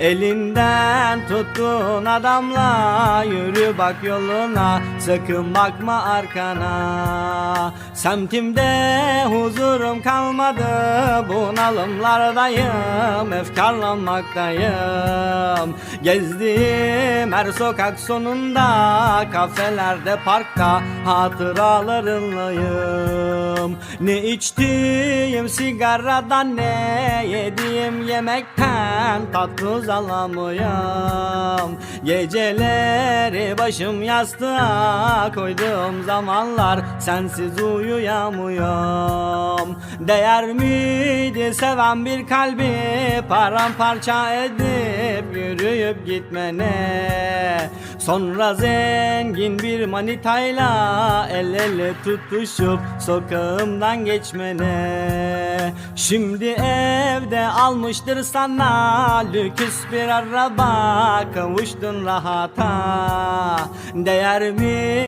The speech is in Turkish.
Elinden tuttuğun adamla Yürü bak yoluna Sakın bakma arkana Semtimde huzurum kalmadı. Bunalımlardayım Efkarlanmaktayım. Gezdiğim her sokak sonunda Kafelerde parkta Hatıralarınlayım. Ne içtiğim sigaradan Ne yediğim yemekten Tatlı uzalamıyorum. Geceleri başım yastığa koyduğum zamanlar Sensiz uyuyamıyorum Değer miydi seven bir kalbi Paramparça edip yürüyüp gitmene? Sonra zengin bir manitayla El ele tutuşup sokağımdan geçmene. Şimdi evde almıştır sana Lüküs bir araba kavuştun rahata. Değer mi